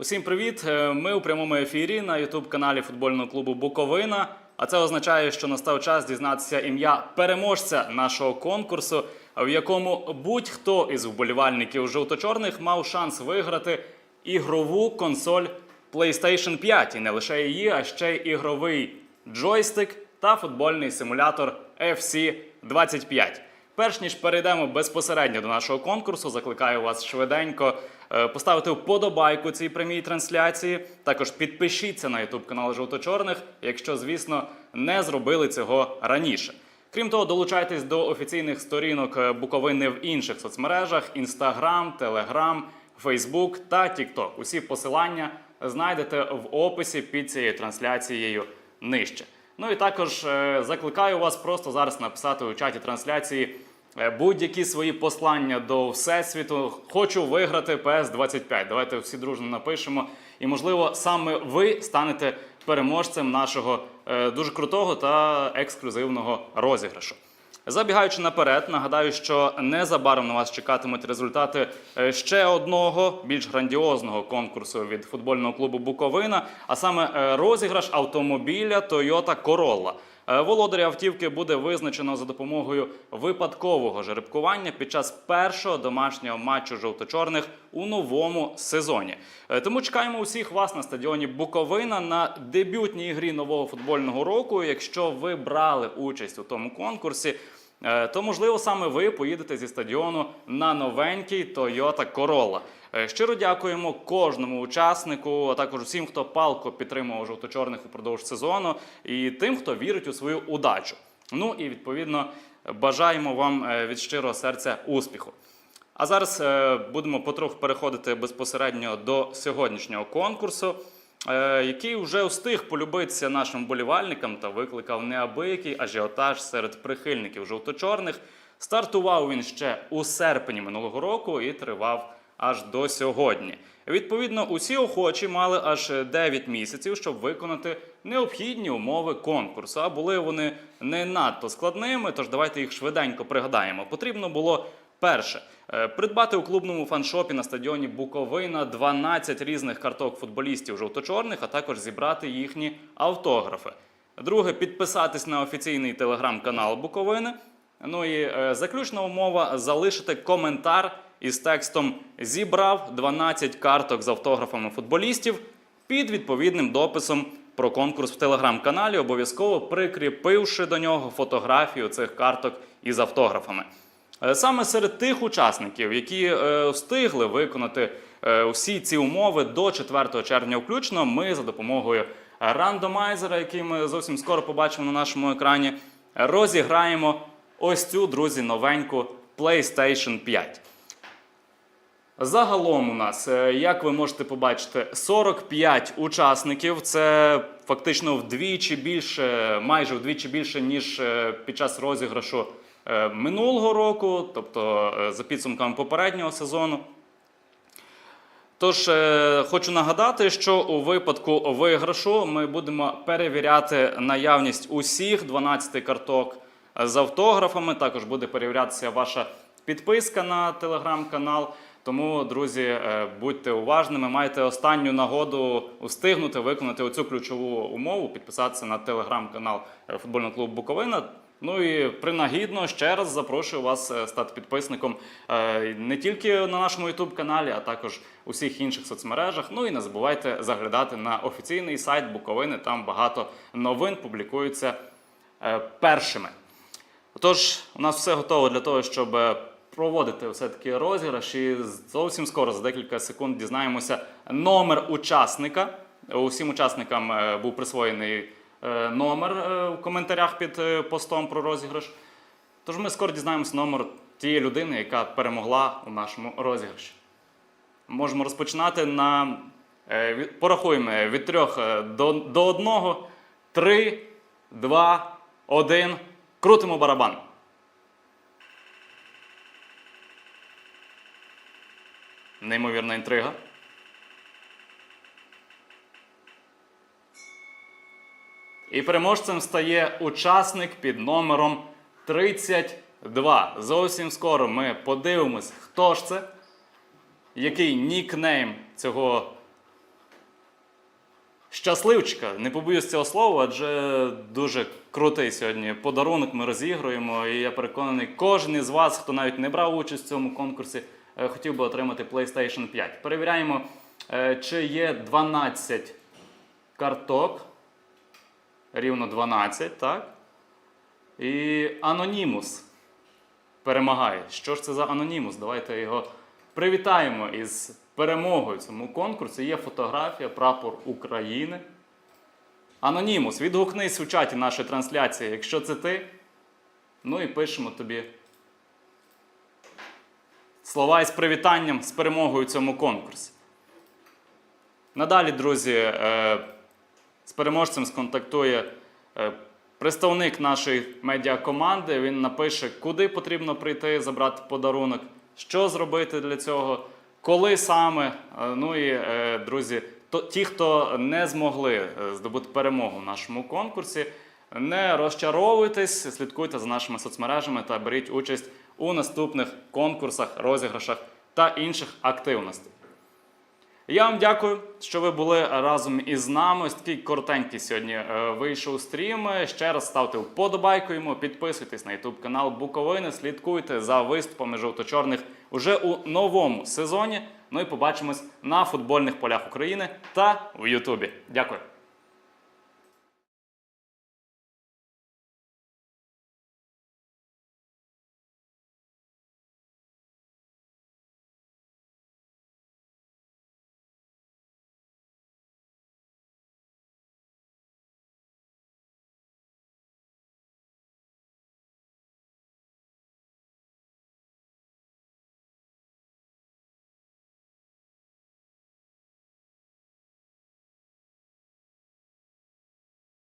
Усім привіт! Е, Ми у прямому ефірі на ютуб-каналі футбольного клубу Буковина. А це означає, що настав час дізнатися ім'я переможця нашого конкурсу, в якому будь-хто із вболівальників жовто-чорних мав шанс виграти ігрову консоль PlayStation 5. І не лише її, а ще й ігровий джойстик та футбольний симулятор FC 25. Перш ніж перейдемо безпосередньо до нашого конкурсу, закликаю вас швиденько е, поставити вподобайку цій прямій трансляції. Також підпишіться на YouTube канал Жовто-Чорних, якщо, звісно, не зробили цього раніше. Крім того, долучайтесь до офіційних сторінок е, Буковини в інших соцмережах: Instagram, Telegram, Facebook та TikTok. Усі посилання знайдете в описі під цією трансляцією нижче. Ну і також е, закликаю вас просто зараз написати у чаті трансляції будь-які свої послання до всесвіту. Хочу виграти PS 25. Давайте всі дружно напишемо. І можливо, саме ви станете переможцем нашого е, дуже крутого та ексклюзивного розіграшу. Забігаючи наперед, нагадаю, що незабаром на вас чекатимуть результати е, ще одного більш грандіозного конкурсу від футбольного клубу Буковина, а саме е, розіграш автомобіля Toyota Corolla. Е, Володаря автівки буде визначено за допомогою випадкового жеребкування під час першого домашнього матчу жовто-чорних у новому сезоні. Е, Тому чекаємо усіх вас на стадіоні Буковина на дебютній грі нового футбольного року. Якщо ви брали участь у тому конкурсі, то можливо саме ви поїдете зі стадіону на новенький Toyota Corolla. Е, Щиро дякуємо кожному учаснику, а також усім, хто палко підтримував жовто-чорних упродовж сезону, і тим, хто вірить у свою удачу. Ну і відповідно бажаємо вам е, від щирого серця успіху. А зараз е, будемо потроху переходити безпосередньо до сьогоднішнього конкурсу, е, який вже встиг полюбитися нашим болівальникам та викликав неабиякий ажіотаж серед прихильників жовто-чорних. Стартував він ще у серпні минулого року і тривав аж до сьогодні. Відповідно, усі охочі мали аж 9 місяців, щоб виконати необхідні умови конкурсу. А були вони не надто складними, тож давайте їх швиденько пригадаємо. Потрібно було перше е, придбати у клубному фаншопі на стадіоні Буковина 12 різних карток футболістів жовто-чорних, а також зібрати їхні автографи. Друге підписатись на офіційний телеграм-канал Буковини. Ну і е, заключна умова залишити коментар із текстом Зібрав 12 карток з автографами футболістів під відповідним дописом про конкурс в телеграм-каналі, обов'язково прикріпивши до нього фотографію цих карток із автографами. Е, Саме серед тих учасників, які е, встигли виконати е, всі ці умови до 4 червня включно, ми за допомогою рандомайзера, який ми зовсім скоро побачимо на нашому екрані, розіграємо ось цю, друзі, новеньку PlayStation 5. Загалом у нас, як ви можете побачити, 45 учасників. Це фактично вдвічі більше, майже вдвічі більше, ніж під час розіграшу минулого року, тобто е, за підсумками попереднього сезону. Тож е, хочу нагадати, що у випадку виграшу ми будемо перевіряти наявність усіх 12 карток з автографами. Також буде перевірятися ваша підписка на телеграм-канал. Тому, друзі, е, будьте уважними, маєте останню нагоду встигнути виконати оцю ключову умову, підписатися на телеграм-канал е, футбольного клубу Буковина. Ну і принагідно ще раз запрошую вас е, стати підписником е, не тільки на нашому youtube каналі, а також у всіх інших соцмережах. Ну і не забувайте заглядати на офіційний сайт Буковини. Там багато новин публікуються е, першими. Отож, у нас все готово для того, щоб проводити все-таки розіграш. І зовсім скоро, за декілька секунд, дізнаємося номер учасника. Усім учасникам був присвоєний номер е, в коментарях під е, постом про розіграш. Тож ми скоро дізнаємося номер тієї людини, яка перемогла у нашому розіграші. Можемо розпочинати на. е, Порахуємо від трьох е, до, до одного. Три, два, один. Крутимо барабан. Неймовірна інтрига. І переможцем стає учасник під номером 32. Зовсім скоро ми подивимось, хто ж це, який нікнейм цього щасливчика. Не побоюсь цього слова, адже дуже крутий сьогодні подарунок ми розігруємо. І я переконаний, кожен із вас, хто навіть не брав участь в цьому конкурсі, е, хотів би отримати PlayStation 5. Перевіряємо, е, чи є 12 карток. Рівно 12, так? І Анонімус перемагає. Що ж це за анонімус? Давайте його привітаємо із перемогою в цьому конкурсі. Є фотографія, прапор України. Анонімус, відгукнись у чаті нашої трансляції, якщо це ти. Ну і пишемо тобі слова із привітанням з перемогою в цьому конкурсі. Надалі, друзі, е, з переможцем сконтактує е, представник нашої медіакоманди. Він напише, куди потрібно прийти, забрати подарунок, що зробити для цього, коли саме. Е, Ну і, е, друзі, ті, хто не змогли здобути перемогу в нашому конкурсі, не розчаровуйтесь, слідкуйте за нашими соцмережами та беріть участь у наступних конкурсах, розіграшах та інших активностей. Я вам дякую, що ви були разом із нами. Ось такий коротенький сьогодні е, вийшов стрім. Ще раз ставте вподобайку йому, підписуйтесь на YouTube канал Буковини, слідкуйте за виступами жовто-чорних уже у новому сезоні. Ну і побачимось на футбольних полях України та в Ютубі. Дякую.